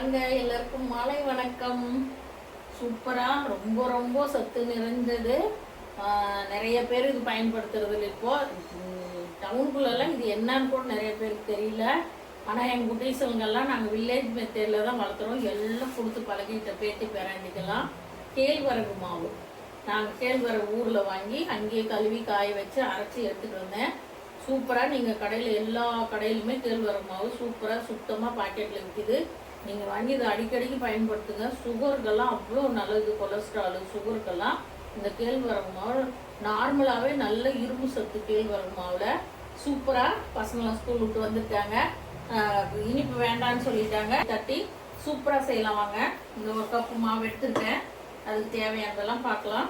வாங்க எல்லாருக்கும் மாலை வணக்கம். சூப்பரா ரொம்ப ரொம்ப சத்து நிறைந்தது. நிறைய பேர் இது பயன்படுத்துறது இப்போ. டவுனுக்குள்ளெல்லாம் இது என்னன்னு கூட நிறைய பேருக்கு தெரியல. ஆனால் எங்கள் குட்டீசங்கள்லாம் நாங்கள் வில்லேஜ் மெத்தேடில் தான் வளர்த்துறோம். எல்லாம் கொடுத்து பழகிட்ட பேத்தி பேராண்டிக்கெல்லாம் கேழ்வரகு மாவு. நாங்கள் கேழ்வரகு ஊரில் வாங்கி அங்கேயே கழுவி காய வச்சு அரைச்சி எடுத்துகிட்டு வந்தேன். சூப்பராக நீங்கள் கடையில் எல்லா கடையிலுமே கேழ்வரகு மாவு சூப்பராக சுத்தமாக பாக்கெட்டில் விற்கிது நீங்கள் வாங்கி இதை அடிக்கடிக்கு பயன்படுத்துங்க. சுகருக்கெல்லாம் அவ்வளோ நல்லது கொலஸ்ட்ராலு சுகருக்கெல்லாம். இந்த கேழ்வரகு மாவு நார்மலாகவே நல்ல இரும்பு சத்து கேழ்வரகு மாவில் சூப்பராக பசங்களாம் ஸ்கூல் விட்டு வந்திருக்காங்க. இனிப்பு வேண்டான்னு சொல்லிட்டாங்க. தட்டி சூப்பராக செய்யலாம் வாங்க. இந்த ஒரு கப்பு மாவு எடுத்துருக்கேன். அதுக்கு தேவையானதெல்லாம் பார்க்கலாம்.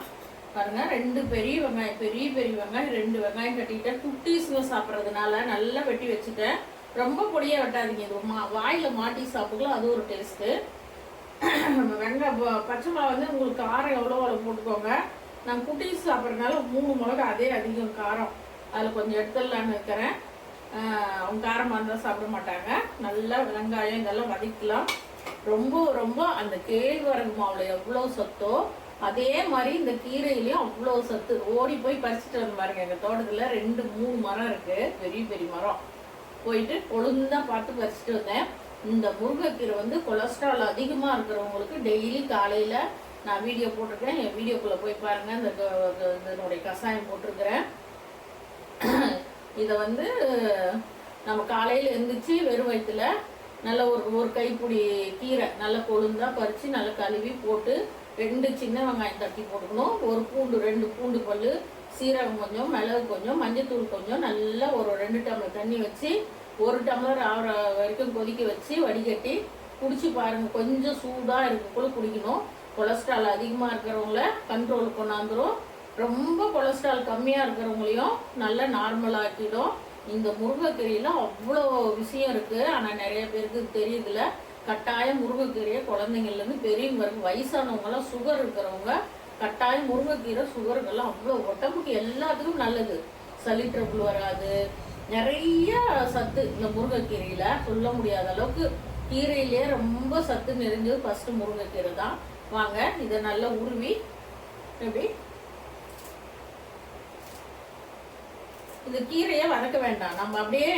பாருங்க ரெண்டு பெரிய வெங்காயம் பெரிய பெரிய வெங்காயம் ரெண்டு வெங்காயம் கட்டிக்கிட்டேன் குட்டீஸுங்க சாப்பிட்றதுனால நல்லா வெட்டி வச்சுட்டேன். ரொம்ப பொடியாக வெட்டாதீங்க. இது மா வாயில் மாட்டி சாப்பிடலாம் அது ஒரு டேஸ்ட்டு வெங்காய பச்சை மிளகா வந்து உங்களுக்கு காரம் எவ்வளோ அவ்வளோ போட்டுக்கோங்க. நான் குட்டீஸ் சாப்பிட்றதுனால மூணு மிளகா அதே அதிகம் காரம். அதில் கொஞ்சம் எடுத்துடலான்னு இருக்கிறேன். அவங்க காரமாக இருந்தால் சாப்பிட மாட்டாங்க. நல்லா வெங்காயம் இதெல்லாம் வதக்கலாம் ரொம்ப ரொம்ப அந்த கேழ்வரகு மாவில் எவ்வளோ சத்தோ அதே மாதிரி இந்த கீரையிலையும் அவ்வளோ சத்து. ஓடி போய் பறிச்சுட்டு வந்து பாருங்க எங்கள் தோட்டத்தில் ரெண்டு மூணு மரம் இருக்குது பெரிய பெரிய மரம். போயிட்டு கொழுந்தா பார்த்து வச்சுட்டு வந்தேன். இந்த முருங்கைக்கீரை வந்து கொலஸ்ட்ரால் அதிகமா இருக்கிறவங்களுக்கு டெய்லி காலையில நான் வீடியோ போட்டிருக்கேன். என் வீடியோக்குள்ள போய் பாருங்க. இந்த க- இதனுடைய கஷாயம் போட்டிருக்கிறேன். இதை வந்து நம்ம காலையில் எழுந்திரிச்சு வெறும் வயிற்றுல நல்ல ஒரு ஒரு கைப்பிடி கீரை நல்லா கொழுந்தா பறித்து நல்லா கழுவி போட்டு ரெண்டு சின்ன வெங்காயம் தட்டி போட்டுக்கணும். ஒரு பூண்டு ரெண்டு பூண்டு பல்லு சீரகம் கொஞ்சம் மிளகு கொஞ்சம் மஞ்சத்தூள் கொஞ்சம் நல்லா ஒரு ரெண்டு டம்ளர் தண்ணி வச்சு ஒரு டம்ளர் ஆகிற வரைக்கும் கொதிக்க வச்சு வடிகட்டி குடிச்சு பாருங்கள் கொஞ்சம் சூடாக இருக்கக்குள்ள குடிக்கணும். கொலஸ்ட்ரால் அதிகமாக இருக்கிறவங்கள கண்ட்ரோல் கொண்டாந்துரும். ரொம்ப கொலஸ்ட்ரால் கம்மியாக இருக்கிறவங்களையும் நல்லா நார்மலாக்கிடும் இந்த முருங்கைக்கீரையில அவ்வளோ விஷயம் இருக்குது ஆனால் நிறைய பேருக்கு தெரியுதுல. கட்டாயம் முருங்கைக்கீரையை குழந்தைங்கள்லேருந்து பெரியவங்க வயசானவங்களாம் சுகர் இருக்கிறவங்க கட்டாயம் முருங்கைக்கீரை சுகருக்கெல்லாம் அவ்வளோ உடம்புக்கு எல்லாத்துக்கும் நல்லது. சளி ட்ரபுள் வராது. நிறைய சத்து இந்த முருங்கைக்கீரையில் சொல்ல முடியாத அளவுக்கு கீரையிலேயே ரொம்ப சத்து நிறைஞ்சது ஃபஸ்ட்டு முருங்கைக்கீரை தான். வாங்க இதை நல்லா உருவி எப்படி? இந்த கீரையை வதக்க வேண்டாம். நம்ம அப்படியே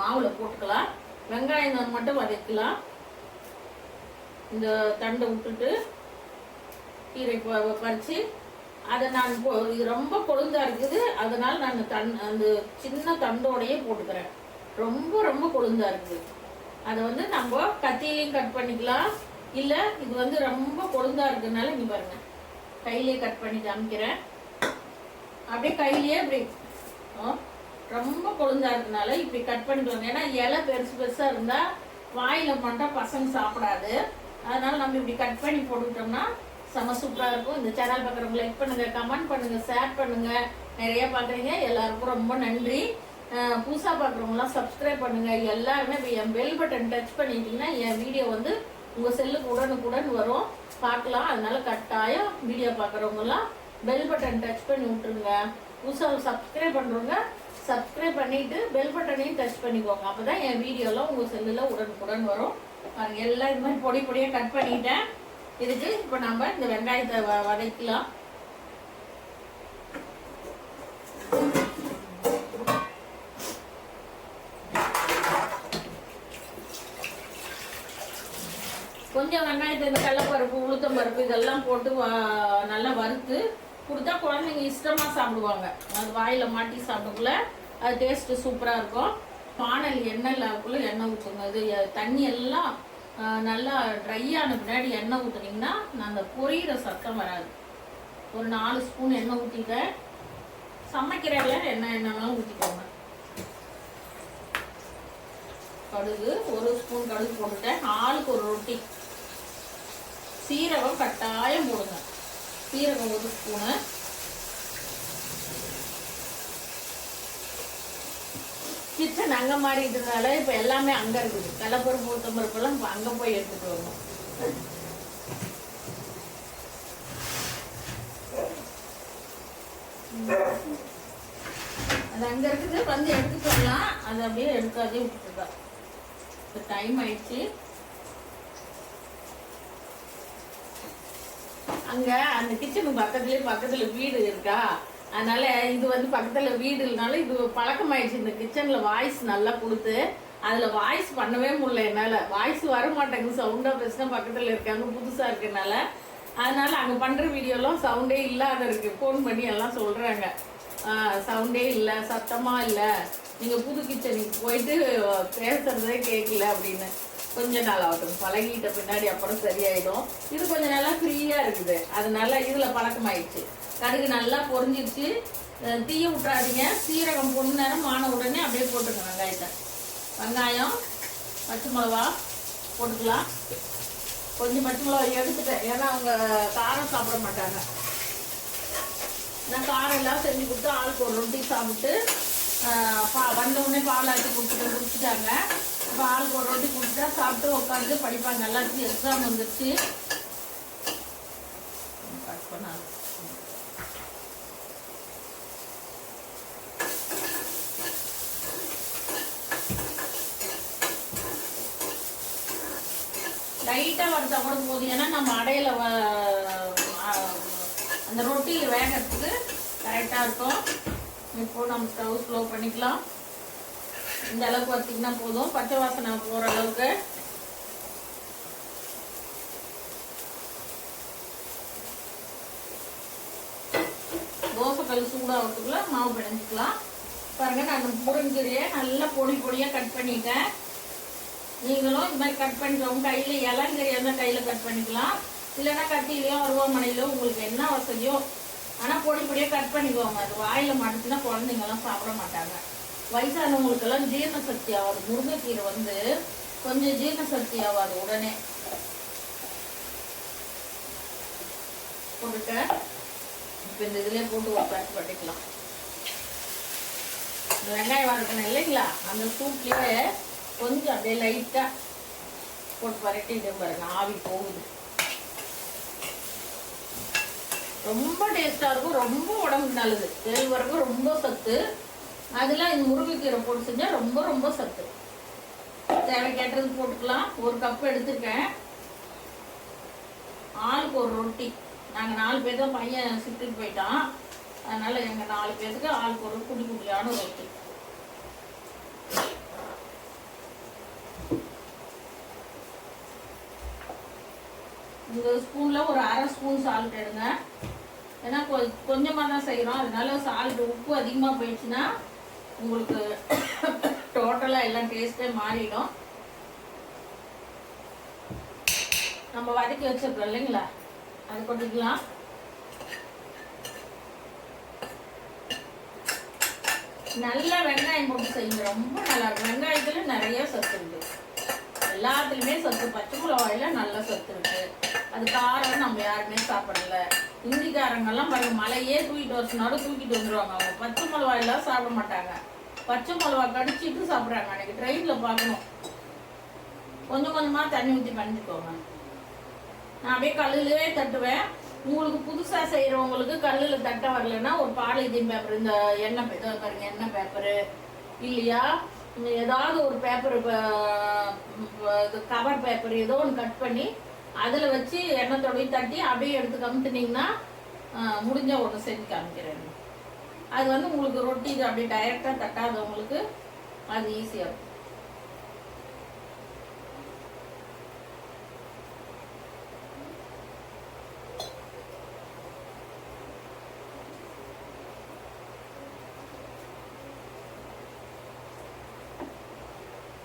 மாவில் போட்டுக்கலாம். வெங்காயம் மட்டும் வதக்கலாம். இந்த தண்டை விட்டுட்டு கீரை பறித்து அதை நான் இது ரொம்ப கொழுந்தா இருக்குது. அதனால் நான் தன் அந்த சின்ன தண்டோடையே போட்டுக்கிறேன். ரொம்ப ரொம்ப கொழுந்தா இருக்குது. அதை வந்து நம்ம கத்தியிலையும் கட் பண்ணிக்கலாம். இல்லை இது வந்து ரொம்ப கொழுந்தா இருக்கிறதுனால இங்க பாருங்க. கையிலேயே கட் பண்ணி காமிக்கிறேன். அப்படியே கையிலேயே இப்படி ரொம்ப கொழுந்தா இருக்கனால இப்படி கட் பண்ணிக்கோங்க ஏன்னா இலை பெருசு பெருசாக இருந்தால் வாயில மட்டும் பசங்க சாப்பிடாது. அதனால் நம்ம இப்படி கட் பண்ணி போட்டுக்கிட்டோம்னா செம சூப்பராக இருக்கும். இந்த சேனல் பார்க்குறவங்க லைக் பண்ணுங்கள் கமெண்ட் பண்ணுங்கள் ஷேர் பண்ணுங்கள் நிறைய பார்க்குறீங்க. எல்லாருக்கும் ரொம்ப நன்றி. புதுசாக பார்க்குறவங்களாம் சப்ஸ்கிரைப் பண்ணுங்கள் எல்லாருமே இப்போ என் பெல் பட்டன் டச் பண்ணிட்டீங்கன்னா என் வீடியோ வந்து உங்கள் செல்லுக்கு உடனுக்குடன் வரும். பார்க்கலாம். அதனால கட்டாயம் வீடியோ பார்க்குறவங்கலாம் பெல் பட்டன் டச் பண்ணி விட்டுருங்க. புதுசாக சப்ஸ்கிரைப் பண்ணுறவங்க சப்ஸ்கிரைப் பண்ணிவிட்டு பெல் பட்டனையும் டச் பண்ணிக்கோங்க. அப்போ தான் என் வீடியோலாம் உங்கள் செல்லில் உடனுக்குடன் வரும். பாருங்க எல்லாம் இது மாதிரி பொடி பொடியாக கட் பண்ணிட்டேன். இதுக்கு இப்போ நம்ம இந்த வெங்காயத்தை வ- வதக்கலாம். கொஞ்சம் வெங்காயத்தை இந்த கடலப்பருப்பு உளுத்தம் பருப்பு இதெல்லாம் போட்டு நல்லா வறுத்து கொடுத்தா குழந்தைங்க இஷ்டமா சாப்பிடுவாங்க. அது வாயில மாட்டி சாப்பிடக்குள்ள அது டேஸ்ட் சூப்பரா இருக்கும். பானல் எண்ணெய் இல்லாதக்குள்ள எண்ணெய் ஊற்றுங்க அது தண்ணி எல்லாம் நல்லா ட்ரை ஆன பின்னாடி எண்ணெய் ஊற்றுனீங்கன்னா அந்த பொரியிற சத்தம் வராது. ஒரு நாலு ஸ்பூன் எண்ணெய் ஊற்றிட்டேன் சமைக்கிறதுல எண்ணெய் எண்ணெய்லாம் ஊற்றிக்கோங்க கடுகு ஒரு ஸ்பூன் கடுகு போட்டுட்டேன். ஆளுக்கு ஒரு ரொட்டி. சீரகம் கட்டாயம் போடுங்க. சீரகம் ஒரு ஸ்பூனு கிச்சன் அங்கே மாறி இருக்கிறதுனால இப்போ எல்லாமே அங்கே இருக்குது. கடலப்பருப்பு ஊத்தம்பருப்பெல்லாம் இப்போ அங்கே போய் எடுத்துகிட்டு வரணும் அது அங்கே இருக்குது வந்து எடுத்துக்கலாம் வரலாம். அது அப்படியே எடுக்காதே விட்டுருக்கா இப்போ டைம் ஆயிடுச்சு. அங்கே அந்த கிச்சனுக்கு பக்கத்துலேயே பக்கத்தில் வீடு இருக்கா? அதனால இது வந்து பக்கத்துல வீடு இல்லைனால இது பழக்கமாயிடுச்சு. இந்த கிச்சன்ல வாய்ஸ் நல்லா கொடுத்து அதுல வாய்ஸ் பண்ணவே முடியல என்னால. வாய்ஸ் வர மாட்டேங்குது சவுண்டா பேசினா பக்கத்துல இருக்காங்க புதுசா இருக்கனால. அதனால அங்க பண்ற வீடியோலாம் சவுண்டே இல்லாத இருக்கு ஃபோன் பண்ணி எல்லாம் சொல்றாங்க. சவுண்டே இல்லை சத்தமா இல்லை. நீங்க புது கிச்சனுக்கு போயிட்டு பேசுறதே கேட்கல அப்படின்னு. கொஞ்ச நாள் ஆகட்டும். பழகிட்ட பின்னாடி அப்புறம் சரியாயிடும். இது கொஞ்ச நாளா ஃப்ரீயா இருக்குது. அதனால இதுல பழக்கமாயிடுச்சு. கடுகு நல்லா பொரிஞ்சிருச்சு. தீய விட்றாதீங்க சீரகம் பொண்ணு நேரம் ஆன உடனே அப்படியே போட்டுங்க வெங்காயத்தை. வெங்காயம் பச்சை மிளகா போட்டுக்கலாம். கொஞ்சம் பச்சை மிளகா எடுத்துட்டேன். ஏன்னா அவங்க காரம் சாப்பிட மாட்டாங்க. நான் காரம் எல்லாம் செஞ்சு கொடுத்து ஆளுக்கு ஒரு ரொட்டி சாப்பிட்டு பா வந்தவுடனே பால் ஆக்கி கொடுத்துட்டு குடிச்சிட்டாங்க. இப்போ ஆளுக்கு ஒரு ரொட்டி கொடுத்துட்டா சாப்பிட்டு உட்காந்து படிப்பாங்க. எல்லாத்துக்கும் எக்ஸாம் வந்துருச்சு. பண்ணாங்க பண்ணாது போது ஏன்னா நம்ம அடையில அந்த ரொட்டி வேகிறதுக்கு கரெக்டாக இருக்கும். இப்போ நம்ம ஸ்டவ் ஸ்லோ பண்ணிக்கலாம். இந்த அளவுக்கு வச்சிங்கன்னா போதும். பச்சை வாசனை போகிற அளவுக்கு. தோசைக்கல் சூடாகிறதுக்குள்ள மாவு பிணைஞ்சிக்கலாம். பாருங்க நான் முருங்கீரையை நல்லா பொடி பொடியாக கட் பண்ணிட்டேன். நீங்களும் இந்த மாதிரி கட் பண்ணிக்கோங்க. கையில் இளங்கறியாக இருந்தால் கையில் கட் பண்ணிக்கலாம். இல்லைன்னா கத்திலையோ அருவாமனையிலோ உங்களுக்கு என்ன வசதியோ ஆனால் பொடி பொடியாக கட் பண்ணிக்கோங்க. அது வாயில் மாட்டுச்சுன்னா குழந்தைங்கெல்லாம் சாப்பிட மாட்டாங்க. வயசானவங்களுக்கெல்லாம் ஜீரண சக்தி ஆகாது முருங்கைக்கீரை வந்து கொஞ்சம் ஜீரண சக்தி ஆகாது உடனே. போட்டுட்டேன் இப்போ இந்த இதுலேயே போட்டு ஒரு பேக் பண்ணிக்கலாம். இந்த வெங்காயம் வறுக்கணும் இல்லைங்களா? அந்த சூப்லேயே கொஞ்சம் அப்படியே லைட்டாக போட்டு பரட்டிட்டு பாருங்க. ஆவி போகுது. ரொம்ப டேஸ்டா இருக்கும். ரொம்ப உடம்புக்கு நல்லது. கேழ்வரகு ரொம்ப சத்து. அதெல்லாம் இந்த முருங்கைக்கீரை போட்டு செஞ்சால் ரொம்ப ரொம்ப சத்து. தேவைக்கேட்டது போட்டுக்கலாம். ஒரு கப் எடுத்துருக்கேன். ஆளுக்கு ஒரு ரொட்டி. நாங்கள் நாலு பேர் தான் பையன் சுட்டுட்டு போயிட்டான். அதனால் எங்கள் நாலு பேருக்கு ஆளுக்கு ஒரு குட்டி குட்டியான ரொட்டி. இந்த ஸ்பூனில் ஒரு அரை ஸ்பூன் சால்ட் எடுங்க. ஏன்னா கொ கொஞ்சமாக தான் செய்கிறோம் அதனால சால்ட் உப்பு அதிகமாக போயிடுச்சுன்னா உங்களுக்கு டோட்டலாக எல்லாம் டேஸ்ட்டே மாறிடும். நம்ம வதக்கி வச்சிருக்கோம் இல்லைங்களா? அது கொண்டுக்கலாம் நல்லா வெங்காயம் போட்டு செய்யுங்க. ரொம்ப நல்லா இருக்கும். வெங்காயத்துல நிறைய சத்து இருக்கு. எல்லாத்துலேயுமே சத்து. பச்சை மிளகாயில் நல்ல சத்து இருக்கு. அது காரம் நம்ம யாருமே சாப்பிடல. இந்திக்காரங்கெல்லாம் பாருங்க மலையே தூக்கிட்டு வர சொன்னாலும் தூக்கிட்டு வந்துருவாங்க அவங்க. பச்சை மிளகாயெல்லாம் சாப்பிட மாட்டாங்க. பச்சை மிளகா கடிச்சிட்டு சாப்பிட்றாங்க. அன்னைக்கு ட்ரெயினில் பார்க்கணும். கொஞ்சம் கொஞ்சமாக தண்ணி ஊற்றி பண்ணிக்கோங்க நான் அப்படியே கல்லுலயே தட்டுவேன். உங்களுக்கு புதுசாக செய்கிறவங்களுக்கு கல்லில் தட்ட வரலன்னா ஒரு பாலிதீன் பேப்பர் இந்த எண்ணெய் இதை பாருங்க எண்ணெய் பேப்பரு இல்லையா? ஏதாவது ஒரு பேப்பர் கவர் பேப்பர் ஏதோ ஒன்று கட் பண்ணி அதுல வச்சு எண்ணெய் தொடவி தட்டி அப்படியே எடுத்து கமுத்துனீங்கன்னா ஆஹ், முடிஞ்ச ஒன்று செஞ்சு காமிக்கிறேன். அது வந்து உங்களுக்கு ரொட்டி இது அப்படியே டைரெக்டாக தட்டாதவங்களுக்கு அது ஈஸியாக இருக்கும்.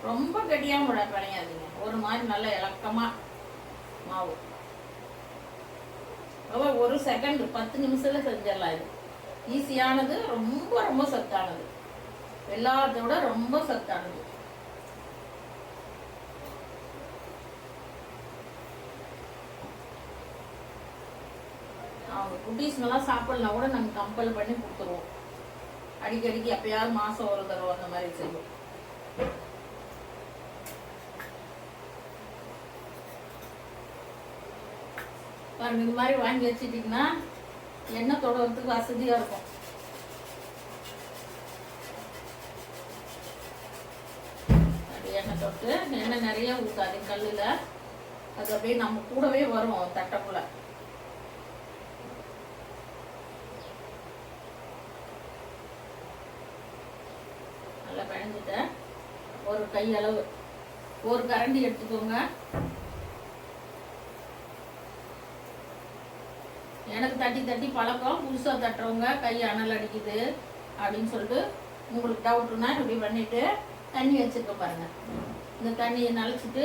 ரொம்ப கட்டியாக முட பிணையாதீங்க ஒரு மாதிரி நல்ல இலக்கமா மாவு. ரொம்ப ஒரு செகண்ட் பத்து நிமிஷத்துல செஞ்சிடலாம் இது. ஈஸியானது ரொம்ப ரொம்ப சத்தானது. எல்லாத்தோட ரொம்ப சத்தானது. அவங்க குட்டீஸ்ங்கெல்லாம் சாப்பிடலாம் கூட நாங்கள் கம்பல் பண்ணி கொடுத்துருவோம். அடிக்கடிக்கு எப்பயாவது மாசம் ஒரு தடவை அந்த மாதிரி செய்வோம். பாருங்கள் இது மாதிரி வாங்கி வச்சுட்டிங்கன்னா எண்ணெய் தொடர்றதுக்கு வசதியாக இருக்கும். எண்ணெய் தொட்டு எண்ணெய் நிறைய ஊற்றாது கல்லில். அது அப்படியே நம்ம கூடவே வரும் தட்டைக்குள்ள. நல்லா பிணைஞ்சிட்டேன். ஒரு கையளவு ஒரு கரண்டி எடுத்துக்கோங்க. எனக்கு தட்டி தட்டி பழக்கம் புதுசாக தட்டுறவங்க கை அனல் அடிக்குது அப்படின்னு சொல்லிட்டு உங்களுக்கு டவுட்டுனா இப்படி பண்ணிட்டு தண்ணி வச்சுருக்க பாருங்க. இந்த தண்ணியை நனைச்சிட்டு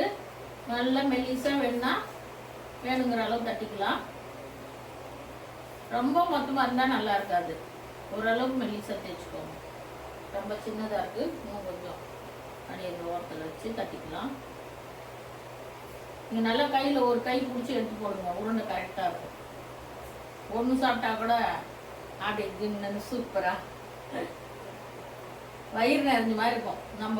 நல்லா மெல்லிசாக வேணும்னா வேணுங்கிற அளவு தட்டிக்கலாம். ரொம்ப மொத்தமாக இருந்தால் நல்லா இருக்காது. ஓரளவுக்கு மெல்லிசாக தேய்ச்சிக்கோங்க. ரொம்ப சின்னதாக இருக்குது இன்னும் கொஞ்சம் அப்படியே இந்த ஓரத்தில் வச்சு தட்டிக்கலாம். நீங்கள் நல்லா கையில் ஒரு கை பிடிச்சி எடுத்து போடுங்க. உருண்டை கரெக்டாக இருக்கும். ஒன்று சாப்பிட்டா கூட அப்படி கின்னு சூப்பராக வயிறு நிறைஞ்ச மாதிரி இருக்கும். நம்ம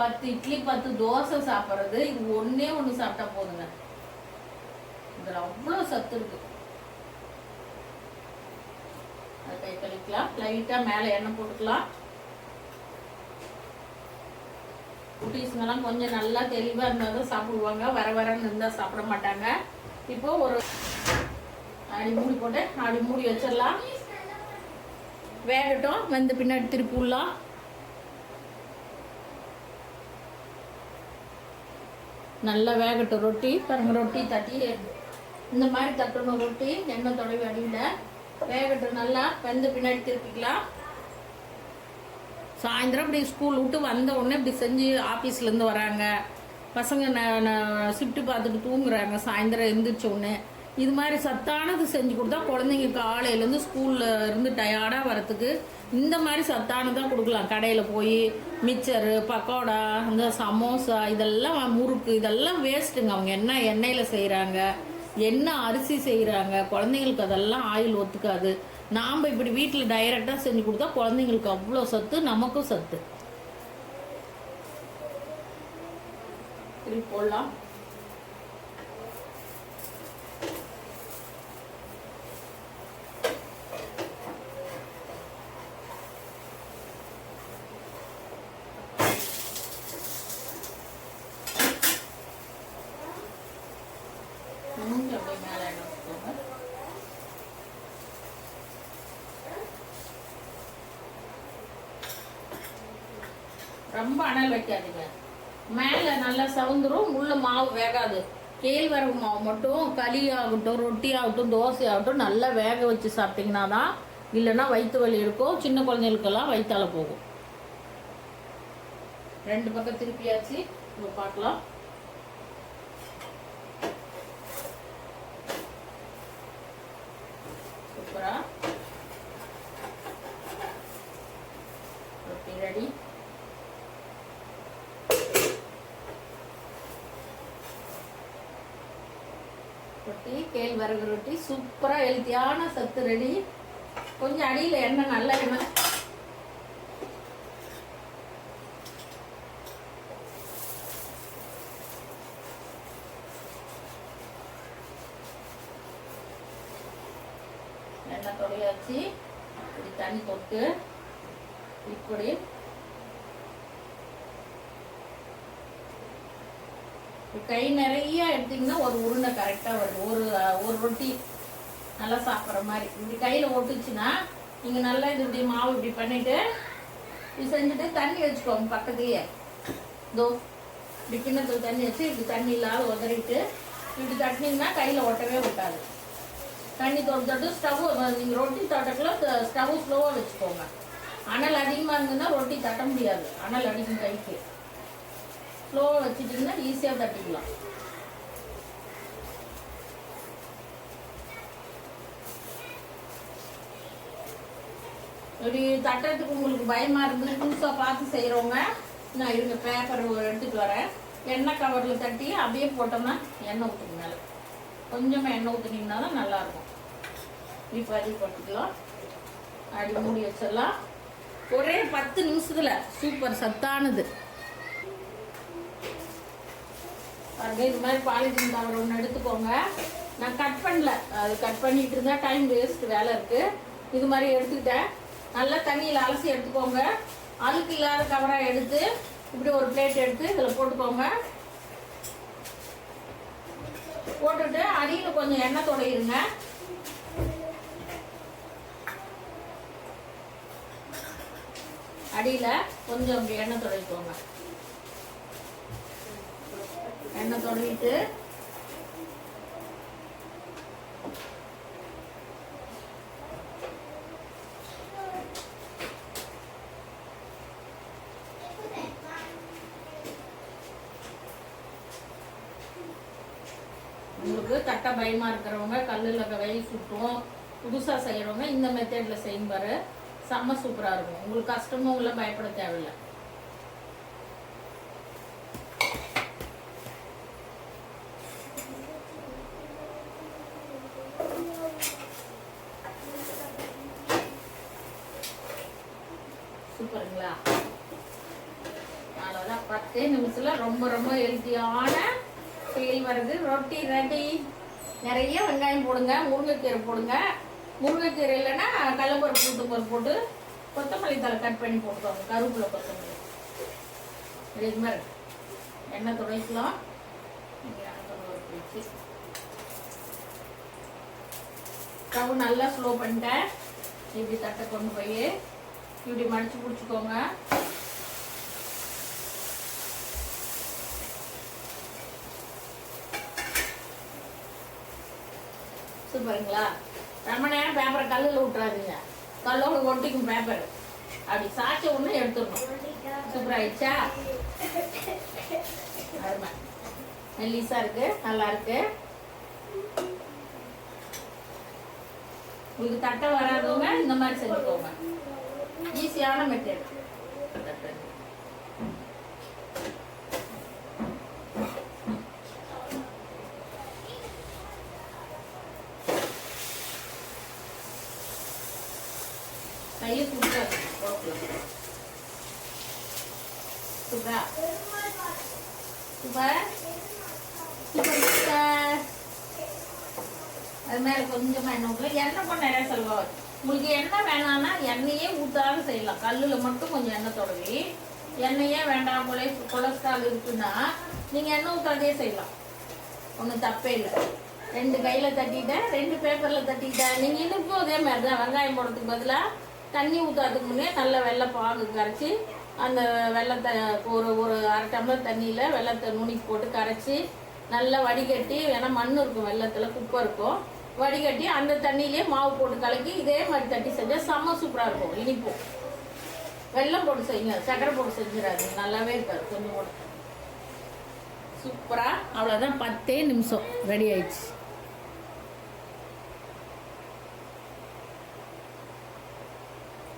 பத்து இட்லி பத்து தோசை சாப்பிட்றது இது ஒன்றே ஒன்று சாப்பிட்டா போதுங்க. இதில் அவ்வளோ சத்து இருக்கு. அதை கை கழிக்கலாம் லைட்டாக மேலே எண்ணெய் போட்டுக்கலாம். குட்டீஸுங்கெல்லாம் கொஞ்சம் நல்லா தெளிவாக இருந்தால் தான் சாப்பிடுவாங்க. வர வரன்னு இருந்தால் சாப்பிட மாட்டாங்க. இப்போ ஒரு அப்படி மூடி போட்டு அப்படி மூடி வச்சிடலாம். வேகட்டும். வெந்த பின்னாடி திருப்பி விடலாம். நல்லா வேகட்டும். ரொட்டி பாருங்க ரொட்டி தட்டி. இந்த மாதிரி தட்டணும் ரொட்டி. எண்ணெய் தொடவி அடியில். வேகட்டும். நல்லா வெந்த பின்னாடி திருப்பிக்கலாம். சாயந்தரம் இப்படி ஸ்கூல் விட்டு வந்த உடனே இப்படி செஞ்சு ஆஃபீஸ்லேருந்து வராங்க. பசங்க ஷிஃப்ட்டு பார்த்துட்டு தூங்குறாங்க. சாயந்தரம் எழுந்திரிச்ச உடனே. இது மாதிரி சத்தானது செஞ்சு கொடுத்தா குழந்தைங்க காலையிலேருந்து ஸ்கூலில் இருந்து டயர்டாக வரத்துக்கு இந்த மாதிரி சத்தானதாக கொடுக்கலாம். கடையில் போய் மிச்சரு பக்கோடா இந்த சமோசா இதெல்லாம் முறுக்கு இதெல்லாம் வேஸ்ட்டுங்க அவங்க என்ன எண்ணெயில் செய்கிறாங்க என்ன அரிசி செய்கிறாங்க குழந்தைங்களுக்கு அதெல்லாம் ஆயில் ஒத்துக்காது. நாம் இப்படி வீட்டில் டைரெக்டாக செஞ்சு கொடுத்தா குழந்தைங்களுக்கு அவ்வளோ சத்து நமக்கும் சத்து. போடலாம் மூஞ்சி அப்படியே மேலே எண்ணெய் ஊற்றிக்கோங்க ரொம்ப அனல் வைக்காதீங்க. மேலே நல்லா சவுந்துரும் உள்ள மாவு வேகாது. கேழ்வரகு மாவு மட்டும் களி ஆகட்டும் ரொட்டி ஆகட்டும் தோசை ஆகட்டும் நல்லா வேக வச்சு சாப்பிட்டீங்கன்னா தான் இல்லைன்னா வயிற்று வலி இருக்கும் சின்ன குழந்தைகளுக்கெல்லாம் வயிற்றால போகும். ரெண்டு பக்கம் திருப்பியாச்சு இப்போ பார்க்கலாம் சூப்பரா ரொட்டி ரெடி ரொட்டி கேழ்வரகு ரொட்டி சூப்பராக ஹெல்த்தியான சத்து ரெடி கொஞ்சம் அடியில் எண்ணெய் நல்ல எண்ணெய். எண்ணெய் தொடையாச்சு இப்படி தண்ணி தொட்டு இப்படி கை நிறைய எடுத்தீங்கன்னா ஒரு உருண்டை கரெக்டாக வருது. ஒரு ஒரு ரொட்டி நல்லா சாப்பிட்ற மாதிரி. இப்படி கையில் ஒட்டுச்சுன்னா நீங்கள் நல்லா இது இப்படி மாவு இப்படி பண்ணிவிட்டு இது செஞ்சுட்டு தண்ணி வச்சுக்கோங்க பக்கத்துலேயே. இதோ இப்படி கிண்ணத்தில் தண்ணி வச்சு இப்படி தண்ணி இல்லாத உதறிட்டு இப்படி தட்டினீங்கன்னா கையில் ஒட்டவே ஒட்டாது. தண்ணி தொட்டு தொட்டு ஸ்டவ் நீங்கள் ரொட்டி தட்டக்குள்ள ஸ்டவ் ஸ்லோவாக வச்சுக்கோங்க. அனல் அதிகமாக இருந்ததுன்னா ரொட்டி தட்ட முடியாது. அனல் அடிக்கும் கைக்கு. ஸ்லோவாக வச்சுட்டிங்கன்னா ஈஸியாக தட்டிக்கலாம். இப்படி தட்டுறதுக்கு உங்களுக்கு பயமாக இருந்து புதுசாக பார்த்து செய்கிறவங்க நான் இருங்க பேப்பர் எடுத்துகிட்டு வரேன். எண்ணெய் கவரில் தட்டி அப்படியே போட்டோம்னா எண்ணெய் ஊற்றுங்க மேலே. கொஞ்சமாக எண்ணெய் ஊற்றுனீங்கன்னா தான் நல்லாயிருக்கும். இப்போ அடி போட்டுக்கலாம். அடி மூடி வச்சிடலாம். ஒரே பத்து நிமிஷத்தில் சூப்பர் சத்தானது. பாருங்க இது மாதிரி பாலித்தீன் கவர் ஒன்று எடுத்துக்கோங்க. நான் கட் பண்ணல. அது கட் பண்ணிட்டு இருந்தா டைம் வேஸ்ட் வேலை இருக்கு. இது மாதிரி எடுத்துக்கிட்டேன். நல்லா தண்ணியில் அலசி எடுத்துக்கோங்க. அழுக்கு இல்லாத கவராக எடுத்து இப்படி ஒரு பிளேட் எடுத்து இதில் போட்டுக்கோங்க. போட்டுட்டு அடியில் கொஞ்சம் எண்ணெய் தொடையிருங்க. அடியில் கொஞ்சம் அப்படி எண்ணெய் தொடவிக்கோங்க எண்ணெய் தொடவிட்டு உங்களுக்கு தட்டை பயமா இருக்கிறவங்க கல்லில் வெயில் சுட்டும் புதுசாக செய்கிறவங்க இந்த மெத்தடில் செய்யும் பாரு. செம்ம சூப்பராக இருக்கும். உங்களுக்கு கஷ்டமும் உங்களை பயப்பட தேவையில்லை சூப்பருங்களா அவ்வளோதான் பத்தே நிமிஷத்தில் ரொம்ப ரொம்ப ஹெல்த்தியான ஃபீல் வருது. ரொட்டி ரெடி. நிறைய வெங்காயம் போடுங்க முருங்கைக்கீரை போடுங்க. முருங்கைக்கீரை இல்லைன்னா கடலப்பருப்பு கூட்டுப்பருப்பு போட்டு கொத்தமல்லி தலை கட் பண்ணி போட்டுக்கோங்க. கருவேப்பிலை கொத்தமல்லி. இது மாதிரி எண்ணெய் துடைக்கலாம். ஸ்டவ் நல்லா ஸ்லோ பண்ணிட்டேன். இப்படி தட்டை கொண்டு போய் இப்படி மடிச்சு பிடிச்சிக்கோங்க. பாருங்களா. ரொம்ப நேரம் பேப்பரை கல்லில் விட்டுறாதீங்க கல்லோட ஒட்டிக்கும் பேப்பர் அப்படி சாய்ச்ச உடனே எடுத்துடணும். சூப்பர் ஆயிடுச்சா? மெல்லிசா இருக்கு. நல்லா இருக்கு. உங்களுக்கு தட்டை வராதவங்க இந்த மாதிரி செஞ்சுக்கோங்க. ஈஸியான மெத்தட் கையை அது மேல கொஞ்சமா எண்ணெய் ஊற்றலாம் எண்ணெய் கொஞ்சம் நிறைய செலவாகும் உங்களுக்கு எண்ணெய் வேணாம்னா எண்ணெயே ஊத்தாலும் செய்யலாம். கல்லுல மட்டும் கொஞ்சம் எண்ணெய் தொடவி எண்ணெயே வேண்டாம் போல கொலஸ்ட்ரால் இருக்குன்னா நீங்க எண்ணெய் ஊத்தாதே செய்யலாம். ஒன்றும் தப்பே இல்லை. ரெண்டு கையில தட்டிட்டேன் ரெண்டு பேப்பர்ல தட்டிட்டேன். நீங்க இனிப்பும் அதே மாதிரி தான் வெங்காயம் போடுறதுக்கு பதிலா தண்ணி ஊற்றுறதுக்கு முன்னே நல்ல வெள்ளை பாகு கரைச்சி அந்த வெள்ளத்தை ஒரு ஒரு அரை டம்ளர் தண்ணியில் வெள்ளத்தை நுனிக்கு போட்டு கரைச்சி நல்லா வடிகட்டி ஏன்னா மண் இருக்கும் வெள்ளத்தில் குப்பை இருக்கும் வடிகட்டி அந்த தண்ணியிலே மாவு போட்டு கலக்கி இதே மாதிரி தட்டி செஞ்சால் செம்ம சூப்பராக இருக்கும் இனிப்பும் வெள்ளம் போட்டு செய்யுங்க சக்கரை போட்டு செஞ்சிடாது நல்லாவே இருக்காது கொஞ்சம் கூட சூப்பராக அவ்வளோதான் பத்தே நிமிஷம் ரெடி ஆயிடுச்சு.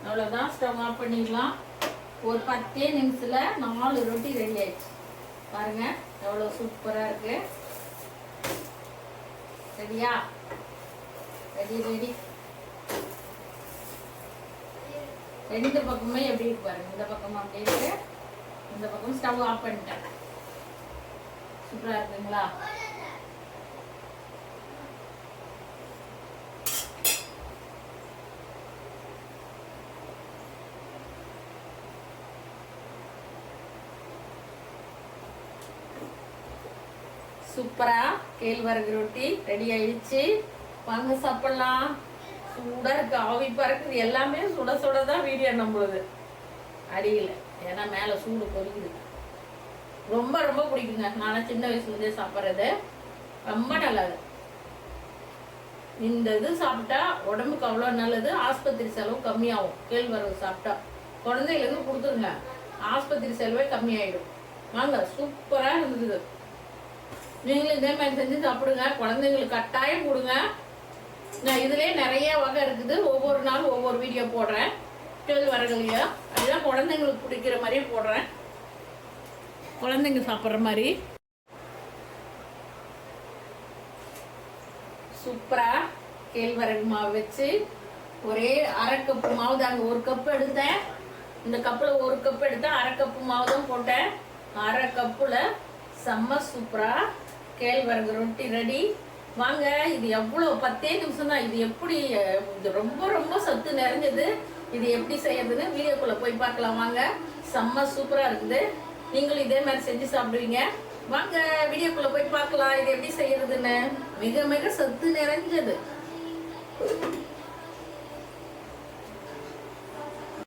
அவ்வளோதான் ஸ்டவ் ஆஃப் பண்ணிடலாம். ஒரு பத்தே நிமிஷத்தில் நாலு ரொட்டி ரெடி ஆயிடுச்சு. பாருங்க எவ்வளோ சூப்பராக இருக்கு. ரெடியா? ரெடி ரெடி ரெண்டு பக்கமே எப்படி இருக்கு பாருங்க. இந்த பக்கம் அப்படியே இருக்கு. இந்த பக்கம் ஸ்டவ் ஆஃப் பண்ணிட்டேன். சூப்பராக இருக்குங்களா? சூப்பரா? கேழ்வரகு ரொட்டி ரெடி ஆயிடுச்சு. வாங்க சாப்பிடலாம். சூடா இருக்கு. ஆவி பறக்குது. எல்லாமே சுட சுட தான் வீடியோ நம்மளுது அடியில் ஏன்னா மேலே சூடு பொறிக்குது ரொம்ப ரொம்ப பிடிக்குங்க. நான் சின்ன வயசுலேருந்தே சாப்பிட்றது. ரொம்ப நல்லது. இந்த இது சாப்பிட்டா உடம்புக்கு அவ்வளோ நல்லது. ஆஸ்பத்திரி செலவு கம்மியாகும். கேழ்வரகு சாப்பிட்டா. குழந்தைகளுக்கு கொடுத்துருங்க. ஆஸ்பத்திரி செலவே கம்மியாயிடும். வாங்க சூப்பராக இருந்தது நீங்களும் இதே மாதிரி செஞ்சு சாப்பிடுங்க. குழந்தைங்களுக்கு கட்டாயம் கொடுங்க. நான் இதுலேயே நிறைய வகை இருக்குது. ஒவ்வொரு நாளும் ஒவ்வொரு வீடியோ போடுறேன். கேழ்வரகுலையோ அதுதான் குழந்தைங்களுக்கு பிடிக்கிற மாதிரியே போடுறேன். குழந்தைங்க சாப்பிட்ற மாதிரி. சூப்பரா கேழ்வரகு மாவு வச்சு ஒரே அரை கப்பு மாவு தாங்க. ஒரு கப் எடுத்தேன். இந்த கப்புல ஒரு கப் எடுத்தேன். அரை கப்பு மாவு தான் போட்டேன். அரை கப்புல செம்ம சூப்பரா கேழ்வரகு ரொட்டி ரெடி வாங்க இது எவ்வளோ பத்தே நிமிஷம் தான். இது எப்படி இது ரொம்ப ரொம்ப சத்து நிறைஞ்சது. இது எப்படி செய்யறதுன்னு வீடியோக்குள்ள போய் பார்க்கலாம். வாங்க செம்ம சூப்பராக இருக்குது. நீங்களும் இதே மாதிரி செஞ்சு சாப்பிடுவீங்க. வாங்க வீடியோக்குள்ள போய் பார்க்கலாம். இது எப்படி செய்யறதுன்னு. மிக மிக சத்து நிறைஞ்சது.